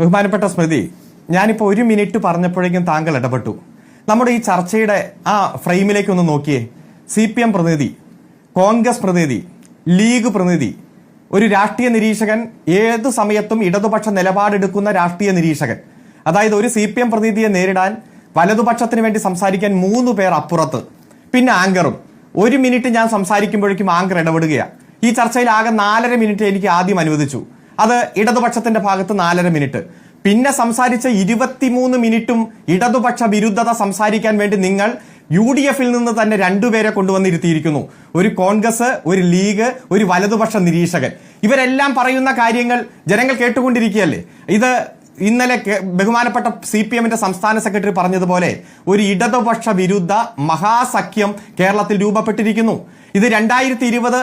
ബഹുമാനപ്പെട്ട സ്മൃതി ഞാനിപ്പോൾ ഒരു മിനിറ്റ് പറഞ്ഞപ്പോഴേക്കും താങ്കൾ ഇടപെട്ടു. നമ്മുടെ ഈ ചർച്ചയുടെ ആ ഫ്രെയിമിലേക്ക് ഒന്ന് നോക്കിയേ. സി പി എം പ്രതിനിധി കോൺഗ്രസ് പ്രതിനിധി ലീഗ് പ്രതിനിധി ഒരു രാഷ്ട്രീയ നിരീക്ഷകൻ ഏത് സമയത്തും ഇടതുപക്ഷ നിലപാടെടുക്കുന്ന രാഷ്ട്രീയ നിരീക്ഷകൻ. അതായത് ഒരു സി പി എം പ്രതിനിധിയെ നേരിടാൻ വലതുപക്ഷത്തിന് വേണ്ടി സംസാരിക്കാൻ മൂന്ന് പേർ അപ്പുറത്ത്. പിന്നെ ആങ്കറും. ഒരു മിനിറ്റ് ഞാൻ സംസാരിക്കുമ്പോഴേക്കും ആങ്കർ ഇടപെടുകയാണ് ഈ ചർച്ചയിൽ ആകെ നാലര മിനിറ്റ് എനിക്ക് ആദ്യം അനുവദിച്ചു. അത് ഇടതുപക്ഷത്തിന്റെ ഭാഗത്ത് നാലര മിനിറ്റ്. പിന്നെ സംസാരിച്ച ഇരുപത്തിമൂന്ന് മിനിറ്റും ഇടതുപക്ഷ വിരുദ്ധത സംസാരിക്കാൻ വേണ്ടി നിങ്ങൾ യു ഡി എഫിൽ നിന്ന് തന്നെ രണ്ടുപേരെ കൊണ്ടുവന്നിരുത്തിയിരിക്കുന്നു. ഒരു കോൺഗ്രസ് ഒരു ലീഗ് ഒരു വലതുപക്ഷ നിരീക്ഷകൻ. ഇവരെല്ലാം പറയുന്ന കാര്യങ്ങൾ ജനങ്ങൾ കേട്ടുകൊണ്ടിരിക്കുകയല്ലേ? ഇത് ഇന്നലെ ബഹുമാനപ്പെട്ട സി പി എമ്മിന്റെ സംസ്ഥാന സെക്രട്ടറി പറഞ്ഞതുപോലെ ഒരു ഇടതുപക്ഷ വിരുദ്ധ മഹാസഖ്യം കേരളത്തിൽ രൂപപ്പെട്ടിരിക്കുന്നു. ഇത് രണ്ടായിരത്തി ഇരുപത്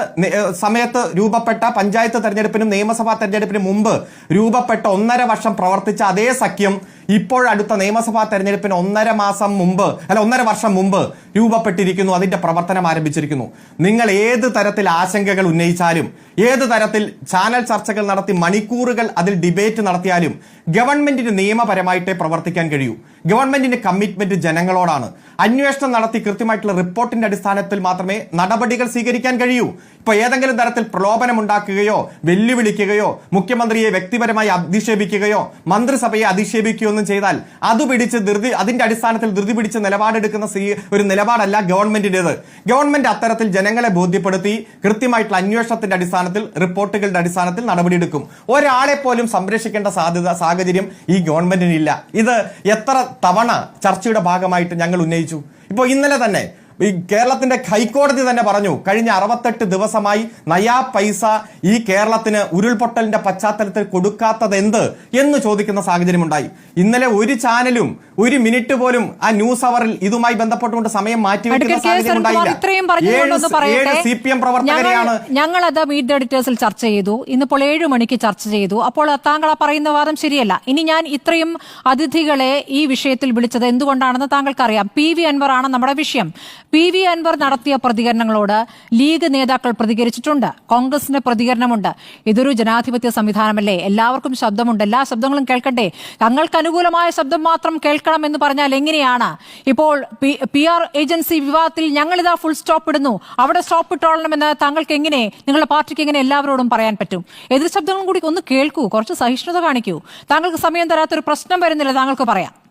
സമയത്ത് രൂപപ്പെട്ട പഞ്ചായത്ത് തെരഞ്ഞെടുപ്പിനും നിയമസഭാ തെരഞ്ഞെടുപ്പിനും മുമ്പ് രൂപപ്പെട്ട ഒന്നര വർഷം പ്രവർത്തിച്ച അതേ സഖ്യം ഇപ്പോഴടുത്ത നിയമസഭാ തെരഞ്ഞെടുപ്പിന് ഒന്നര മാസം മുമ്പ് അല്ല ഒന്നര വർഷം മുമ്പ് രൂപപ്പെട്ടിരിക്കുന്നു. അതിന്റെ പ്രവർത്തനം ആരംഭിച്ചിരിക്കുന്നു. നിങ്ങൾ ഏത് തരത്തിൽ ആശങ്കകൾ ഉന്നയിച്ചാലും ഏത് തരത്തിൽ ചാനൽ ചർച്ചകൾ നടത്തി മണിക്കൂറുകൾ അതിൽ ഡിബേറ്റ് നടത്തിയാലും ഗവൺമെന്റിന് നിയമപരമായിട്ടേ പ്രവർത്തിക്കാൻ കഴിയൂ. ഗവൺമെന്റിന്റെ കമ്മിറ്റ്മെന്റ് ജനങ്ങളോടാണ്. അന്വേഷണം നടത്തി കൃത്യമായിട്ടുള്ള റിപ്പോർട്ടിന്റെ അടിസ്ഥാനത്തിൽ മാത്രമേ നടപടികൾ സ്വീകരിക്കാൻ കഴിയൂ. ഇപ്പൊ ഏതെങ്കിലും തരത്തിൽ പ്രലോഭനം ഉണ്ടാക്കുകയോ വെല്ലുവിളിക്കുകയോ മുഖ്യമന്ത്രിയെ വ്യക്തിപരമായി അധിക്ഷേപിക്കുകയോ മന്ത്രിസഭയെ അധിക്ഷേപിക്കുകയോ ഒന്നും ചെയ്താൽ അത് പിടിച്ച് ധൃതി അതിന്റെ അടിസ്ഥാനത്തിൽ ധൃതി പിടിച്ച് നിലപാടെടുക്കുന്ന ഒരു നിലപാടല്ല ഗവൺമെന്റിന്റേത്. ഗവൺമെന്റ് അത്തരത്തിൽ ജനങ്ങളെ ബോധ്യപ്പെടുത്തി കൃത്യമായിട്ടുള്ള അന്വേഷണത്തിന്റെ അടിസ്ഥാനത്തിൽ റിപ്പോർട്ടുകളുടെ അടിസ്ഥാനത്തിൽ നടപടിയെടുക്കും. ഒരാളെ പോലും സംരക്ഷിക്കേണ്ട സാധ്യത സാഹചര്യം ഈ ഗവൺമെന്റിനില്ല. ഇത് എത്ര തവണ ചർച്ചയുടെ ഭാഗമായിട്ട് ഞങ്ങൾ ഉന്നയിച്ചു. ഇപ്പോൾ ഇന്നലെ തന്നെ ഈ കേരളത്തിന്റെ ഹൈക്കോടതി തന്നെ പറഞ്ഞു കഴിഞ്ഞ അറുപത്തെട്ട് ദിവസമായി നയാ പൈസ ഈ കേരളത്തിന് ഉരുൾപൊട്ടലിന്റെ പശ്ചാത്തലത്തിൽ കൊടുക്കാത്തത് എന്ത് എന്ന് ചോദിക്കുന്ന സാഹചര്യമുണ്ടായി. ഇന്നലെ ഒരു ചാനലും ഒരു മിനിറ്റ് പോലും ആ ന്യൂസ് അവറിൽ ഇതുമായി ബന്ധപ്പെട്ടുകൊണ്ട് സമയം മാറ്റിവെക്കുന്ന സാഹചര്യം സി പി എം പ്രവർത്തകരെയാണ് ഞങ്ങൾ അത് മീറ്റ് ദ എഡിറ്റേഴ്സിൽ ചർച്ച ചെയ്തു. ഇന്നിപ്പോൾ ഏഴു മണിക്ക് ചർച്ച ചെയ്തു. അപ്പോൾ താങ്കൾ ആ പറയുന്ന വാദം ശരിയല്ല. ഇനി ഞാൻ ഇത്രയും അതിഥികളെ ഈ വിഷയത്തിൽ വിളിച്ചത് എന്തുകൊണ്ടാണെന്ന് താങ്കൾക്കറിയാം. പി വി അൻവർ ആണ് നമ്മുടെ വിഷയം. പി വി അൻവർ നടത്തിയ പ്രതികരണങ്ങളോട് ലീഗ് നേതാക്കൾ പ്രതികരിച്ചിട്ടുണ്ട്. കോൺഗ്രസിന്റെ പ്രതികരണമുണ്ട്. ഇതൊരു ജനാധിപത്യ സംവിധാനമല്ലേ? എല്ലാവർക്കും ശബ്ദമുണ്ട്. എല്ലാ ശബ്ദങ്ങളും കേൾക്കട്ടെ തങ്ങൾക്ക് അനുകൂലമായ ശബ്ദം മാത്രം കേൾക്കണം എന്ന് പറഞ്ഞാൽ എങ്ങനെയാണ്? ഇപ്പോൾ പി ആർ ഏജൻസി വിവാദത്തിൽ ഞങ്ങളിതാ ഫുൾ സ്റ്റോപ്പ് ഇടുന്നു. അവിടെ സ്റ്റോപ്പ് ഇട്ടോളണമെന്ന് താങ്കൾക്ക് എങ്ങനെ നിങ്ങളുടെ പാർട്ടിക്ക് എങ്ങനെ എല്ലാവരോടും പറയാൻ പറ്റും? എതിർ ശബ്ദങ്ങളും കൂടി ഒന്ന് കേൾക്കൂ. കുറച്ച് സഹിഷ്ണുത കാണിക്കൂ. താങ്കൾക്ക് സമയം തരാത്തൊരു പ്രശ്നം വരുന്നില്ല. താങ്കൾക്ക് പറയാം.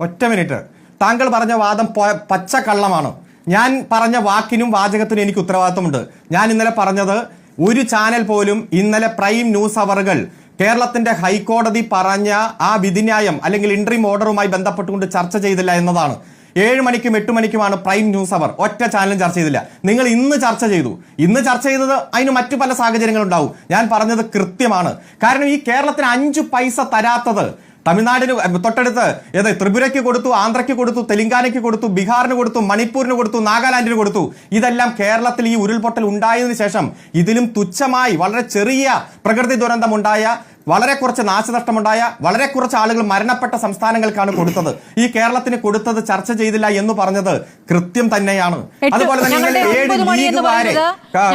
ഒറ്റ മിനിറ്റ്. താങ്കൾ പറഞ്ഞ വാദം പച്ച കള്ളമാണ്. ഞാൻ പറഞ്ഞ വാക്കിനും വാചകത്തിനും എനിക്ക് ഉത്തരവാദിത്വമുണ്ട്. ഞാൻ ഇന്നലെ പറഞ്ഞത് ഒരു ചാനൽ പോലും ഇന്നലെ പ്രൈം ന്യൂസ് അവറുകൾ കേരളത്തിന്റെ ഹൈക്കോടതി പറഞ്ഞ ആ വിധിന്യായം അല്ലെങ്കിൽ ഇൻട്രീം ഓർഡറുമായി ബന്ധപ്പെട്ടുകൊണ്ട് ചർച്ച ചെയ്തില്ല എന്നതാണ്. ഏഴ് മണിക്കും എട്ട് മണിക്കുമാണ് പ്രൈം ന്യൂസ് അവർ. ഒറ്റ ചാനലും ചർച്ച ചെയ്തില്ല. നിങ്ങൾ ഇന്ന് ചർച്ച ചെയ്തു. ഇന്ന് ചർച്ച ചെയ്തത് അതിന് മറ്റു പല സാഹചര്യങ്ങളുണ്ടാവും. ഞാൻ പറഞ്ഞത് കൃത്യമാണ്. കാരണം ഈ കേരളത്തിന് അഞ്ചു പൈസ തരാത്തത് തമിഴ്നാടിന് തൊട്ടടുത്ത് ഏത് ത്രിപുരയ്ക്ക് കൊടുത്തു ആന്ധ്രയ്ക്ക് കൊടുത്തു തെലങ്കാനയ്ക്ക് കൊടുത്തു ബീഹാറിന് കൊടുത്തു മണിപ്പൂരിന് കൊടുത്തു നാഗാലാൻഡിന് കൊടുത്തു. ഇതെല്ലാം കേരളത്തിൽ ഈ ഉരുൾപൊട്ടൽ ഉണ്ടായതിനു ശേഷം ഇതിലും തുച്ഛമായി വളരെ ചെറിയ പ്രകൃതി ദുരന്തമുണ്ടായ വളരെ കുറച്ച് നാശനഷ്ടമുണ്ടായ വളരെ കുറച്ച് ആളുകൾ മരണപ്പെട്ട സംസ്ഥാനങ്ങൾക്കാണ് കൊടുത്തത്. ഈ കേരളത്തിന് കൊടുത്തത് ചർച്ച ചെയ്തില്ല എന്ന് പറഞ്ഞത് കൃത്യം തന്നെയാണ്. അതുപോലെ തന്നെ നിങ്ങൾ ഏഴ് ലീഗുകാരെ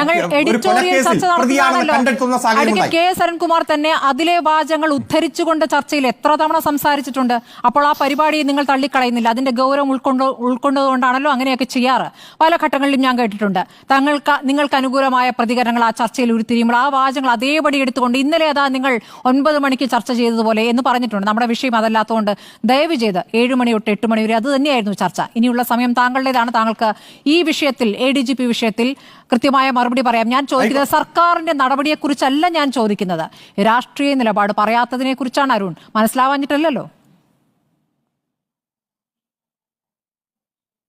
ഒരു എഡിറ്റോറിയൽ കൊലക്കേസിൽ ചർച്ച പ്രതിയാണെന്ന് കണ്ടെത്തുന്ന സാഹചര്യം കെ സരൺകുമാർ തന്നെ അതിലെ വാചകങ്ങൾ ഉദ്ധരിച്ചുകൊണ്ട് ചർച്ചയിൽ എത്ര തവണ സംസാരിച്ചിട്ടുണ്ട്. അപ്പോൾ ആ പരിപാടി നിങ്ങൾ തള്ളിക്കളയുന്നില്ല. അതിന്റെ ഗൗരവം ഉൾക്കൊണ്ട് ഉൾക്കൊണ്ടതുകൊണ്ടാണല്ലോ അങ്ങനെയൊക്കെ ചെയ്യാറ്. പല ഘട്ടങ്ങളിലും ഞാൻ കേട്ടിട്ടുണ്ട്. തങ്ങൾക്ക് നിങ്ങൾക്ക് അനുകൂലമായ പ്രതികരണങ്ങൾ ആ ചർച്ചയിൽ ഉരുത്തിരിയുമ്പോൾ ആ വാചകങ്ങൾ അതേപടി എടുത്തുകൊണ്ട് ഇന്നലെ അതാ നിങ്ങൾ ഒൻപത് മണിക്ക് ചർച്ച ചെയ്തതുപോലെ എന്ന് പറഞ്ഞിട്ടുണ്ട്. നമ്മുടെ വിഷയം അതല്ലാത്തതുകൊണ്ട് ദയവ് ചെയ്ത് ഏഴ് മണി തൊട്ട് എട്ട് മണി വരെ അത് തന്നെയായിരുന്നു ചർച്ച. ഇനിയുള്ള സമയം താങ്കളുടേതാണ്. താങ്കൾക്ക് ഈ വിഷയത്തിൽ എ ഡി ജി പി വിഷയത്തിൽ കൃത്യമായ മറുപടി പറയാം. ഞാൻ ചോദിക്കുന്നത് സർക്കാരിന്റെ നടപടിയെക്കുറിച്ചല്ല ഞാൻ ചോദിക്കുന്നത്. രാഷ്ട്രീയ നിലപാട് പറയാത്തതിനെ കുറിച്ചാണ് അരുൺ. മനസ്സിലാവാഞ്ഞിട്ടല്ലല്ലോ?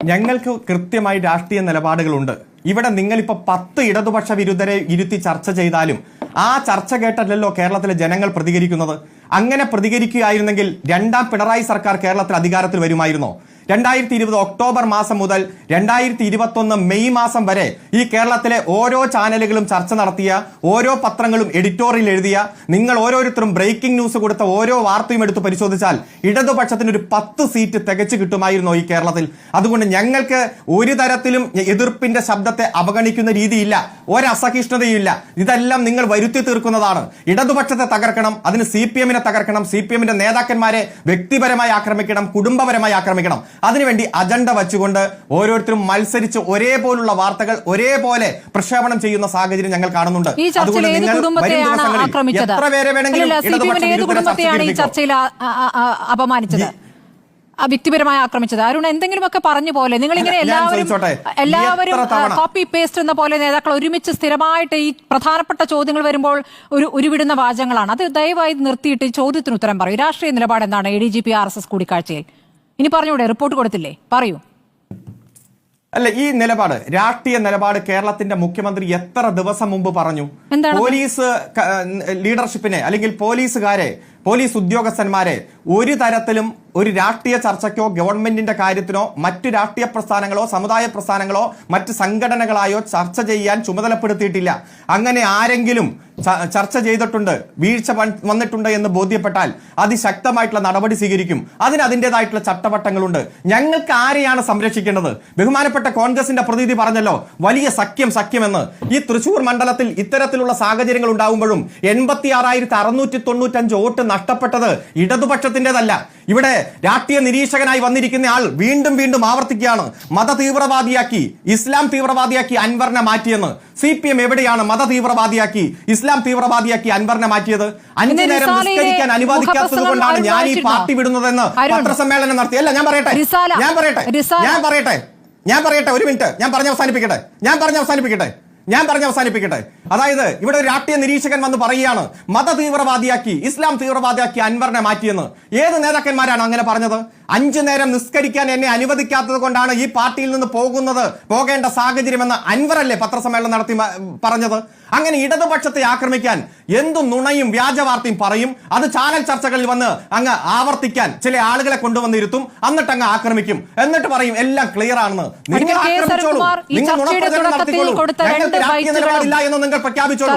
ഞങ്ങൾക്ക് കൃത്യമായി രാഷ്ട്രീയ നിലപാടുകളുണ്ട്. ഇവിടെ നിങ്ങളിപ്പോ പത്ത് ഇടതുപക്ഷ വിരുദ്ധരെ ഇരുത്തി ചർച്ച ചെയ്താലും ആ ചർച്ച കേട്ടല്ലോ കേരളത്തിലെ ജനങ്ങൾ പ്രതികരിക്കുന്നത്. അങ്ങനെ പ്രതികരിക്കുകയായിരുന്നെങ്കിൽ രണ്ടാം പിണറായി സർക്കാർ കേരളത്തിൽ അധികാരത്തിൽ വരുമായിരുന്നോ? രണ്ടായിരത്തി ഇരുപത് ഒക്ടോബർ മാസം മുതൽ രണ്ടായിരത്തി ഇരുപത്തൊന്ന് മെയ് മാസം വരെ ഈ കേരളത്തിലെ ഓരോ ചാനലുകളും ചർച്ച നടത്തിയ ഓരോ പത്രങ്ങളും എഡിറ്റോറിയൽ എഴുതിയ നിങ്ങൾ ഓരോരുത്തരും ബ്രേക്കിംഗ് ന്യൂസ് കൊടുത്ത ഓരോ വാർത്തയും എടുത്ത് പരിശോധിച്ചാൽ ഇടതുപക്ഷത്തിന് ഒരു പത്ത് സീറ്റ് തികച്ചു കിട്ടുമായിരുന്നു ഈ കേരളത്തിൽ. അതുകൊണ്ട് ഞങ്ങൾക്ക് ഒരു തരത്തിലും എതിർപ്പിന്റെ ശബ്ദത്തെ അവഗണിക്കുന്ന രീതിയില്ല ഒരസഹിഷ്ണുതയുമില്ല. ഇതെല്ലാം നിങ്ങൾ വരുത്തി തീർക്കുന്നതാണ്. ഇടതുപക്ഷത്തെ തകർക്കണം അതിന് സി പി എമ്മിനെ തകർക്കണം സി പി എമ്മിന്റെ നേതാക്കന്മാരെ വ്യക്തിപരമായി ആക്രമിക്കണം കുടുംബപരമായി ആക്രമിക്കണം. അതിനുവേണ്ടി അജണ്ട വച്ചുകൊണ്ട് ഓരോരുത്തരും മത്സരിച്ച് ഒരേപോലുള്ള വാർത്തകൾ ഒരേപോലെ പ്രക്ഷേപണം ചെയ്യുന്ന സാഹചര്യം ഞങ്ങൾ കാണുന്നുണ്ട്. അതുകൊണ്ട് നിങ്ങൾ വരും ദിവസങ്ങളിൽ എത്ര പേരെ വേണമെങ്കിലും വ്യക്തിപരമായി ആക്രമിച്ചത്? അരുൺ എന്തെങ്കിലുമൊക്കെ പറഞ്ഞു പോലെ നിങ്ങൾ ഇങ്ങനെ എല്ലാവരും എല്ലാവരും കോപ്പി പേസ്റ്റ് എന്ന പോലെ നേതാക്കൾ ഒരുമിച്ച് സ്ഥിരമായിട്ട് ഈ പ്രധാനപ്പെട്ട ചോദ്യങ്ങൾ വരുമ്പോൾ ഒരു ഉരുവിടുന്ന വാചകങ്ങളാണ്. അത് ദയവായി നിർത്തിയിട്ട് ചോദ്യത്തിന് ഉത്തരം പറയും. രാഷ്ട്രീയ നിലപാട് എന്താണ് A D G P R S S കൂടിക്കാഴ്ചയിൽ. ഇനി പറഞ്ഞൂടെ റിപ്പോർട്ട് കൊടുത്തില്ലേ? പറയൂ. അല്ല ഈ നിലപാട് രാഷ്ട്രീയ നിലപാട് കേരളത്തിന്റെ മുഖ്യമന്ത്രി എത്ര ദിവസം മുമ്പ് പറഞ്ഞു? പോലീസ് ലീഡർഷിപ്പിനെ അല്ലെങ്കിൽ പോലീസുകാരെ പോലീസ് ഉദ്യോഗസ്ഥന്മാരെ ഒരു തരത്തിലും ഒരു രാഷ്ട്രീയ ചർച്ചയ്ക്കോ ഗവൺമെന്റിന്റെ കാര്യത്തിനോ മറ്റു രാഷ്ട്രീയ പ്രസ്ഥാനങ്ങളോ സമുദായ പ്രസ്ഥാനങ്ങളോ മറ്റ് സംഘടനകളായോ ചർച്ച ചെയ്യാൻ ചുമതലപ്പെടുത്തിയിട്ടില്ല. അങ്ങനെ ആരെങ്കിലും ചർച്ച ചെയ്തിട്ടുണ്ട് വീഴ്ച വന്നിട്ടുണ്ട് എന്ന് ബോധ്യപ്പെട്ടാൽ അതിശക്തമായിട്ടുള്ള നടപടി സ്വീകരിക്കും. അതിന് അതിന്റെതായിട്ടുള്ള ചട്ടവട്ടങ്ങളുണ്ട്. ഞങ്ങൾക്ക് ആരെയാണ് സംരക്ഷിക്കേണ്ടത്? ബഹുമാനപ്പെട്ട കോൺഗ്രസിന്റെ പ്രതിനിധി പറഞ്ഞല്ലോ വലിയ സഖ്യം സഖ്യമെന്ന്. ഈ തൃശൂർ മണ്ഡലത്തിൽ ഇത്തരത്തിലുള്ള സാഹചര്യങ്ങൾ ഉണ്ടാകുമ്പോഴും എൺപത്തി ആറായിരത്തി അറുന്നൂറ്റി തൊണ്ണൂറ്റഞ്ച് വോട്ട് നഷ്ടപ്പെട്ടത് ഇടതുപക്ഷത്തിന്റെതല്ല. ഇവിടെ രാഷ്ട്രീയ നിരീക്ഷകനായി വന്നിരിക്കുന്ന ആൾ വീണ്ടും വീണ്ടും ആവർത്തിക്കുകയാണ്. മത തീവ്രവാദിയാക്കി ഇസ്ലാം തീവ്രവാദിയാക്കി അൻവറിനെ മാറ്റിയെന്ന്. സി പി എം എവിടെയാണ് മത തീവ്രവാദിയാക്കി ഇസ്ലാം തീവ്രവാദിയാക്കി അൻവറിനെ മാറ്റിയത്? അഞ്ചു നേരം നിസ്കരിക്കാൻ അനുവദിക്കാത്തത് കൊണ്ടാണ് ഞാൻ ഈ പാർട്ടി വിടുന്നതെന്ന് പത്രസമ്മേളനം നടത്തി. അല്ല ഞാൻ പറയട്ടെ. ഞാൻ പറയട്ടെ. ഞാൻ പറയട്ടെ. ഞാൻ പറയട്ടെ. ഒരു മിനിറ്റ്. ഞാൻ പറഞ്ഞ് അവസാനിപ്പിക്കട്ടെ. ഞാൻ പറഞ്ഞ് അവസാനിപ്പിക്കട്ടെ. ഞാൻ പറഞ്ഞ് അവസാനിപ്പിക്കട്ടെ. അതായത് ഇവിടെ ഒരു രാഷ്ട്രീയ നിരീക്ഷകൻ വന്ന് പറയുകയാണ് മത തീവ്രവാദിയാക്കി ഇസ്ലാം തീവ്രവാദിയാക്കി അൻവറിനെ മാറ്റിയെന്ന്. ഏത് നേതാക്കന്മാരാണ് അങ്ങനെ പറഞ്ഞത്? അഞ്ചു നേരം നിസ്കരിക്കാൻ എന്നെ അനുവദിക്കാത്തത് കൊണ്ടാണ് ഈ പാർട്ടിയിൽ നിന്ന് പോകുന്നത് പോകേണ്ട സാഹചര്യമെന്ന് അൻവറല്ലേ പത്രസമ്മേളനം നടത്തി പറഞ്ഞത്? അങ്ങനെ ഇടതുപക്ഷത്തെ ആക്രമിക്കാൻ എന്തു നുണയും വ്യാജവാർത്തയും പറയും. അത് ചാനൽ ചർച്ചകളിൽ വന്ന് അങ്ങ് ആവർത്തിക്കാൻ ചില ആളുകളെ കൊണ്ടുവന്നിരുത്തും എന്നിട്ട് അങ്ങ് ആക്രമിക്കും. എന്നിട്ട് പറയും എല്ലാം ക്ലിയർ ആണെന്ന്. നിങ്ങൾ ആക്രമിച്ചോളൂ. നിങ്ങൾ നുണപ്രചരണം നടത്തിക്കോളൂ. ഞങ്ങൾക്ക് രാഷ്ട്രീയ നിലപാടില്ല എന്ന് നിങ്ങൾ പ്രഖ്യാപിച്ചോളൂ.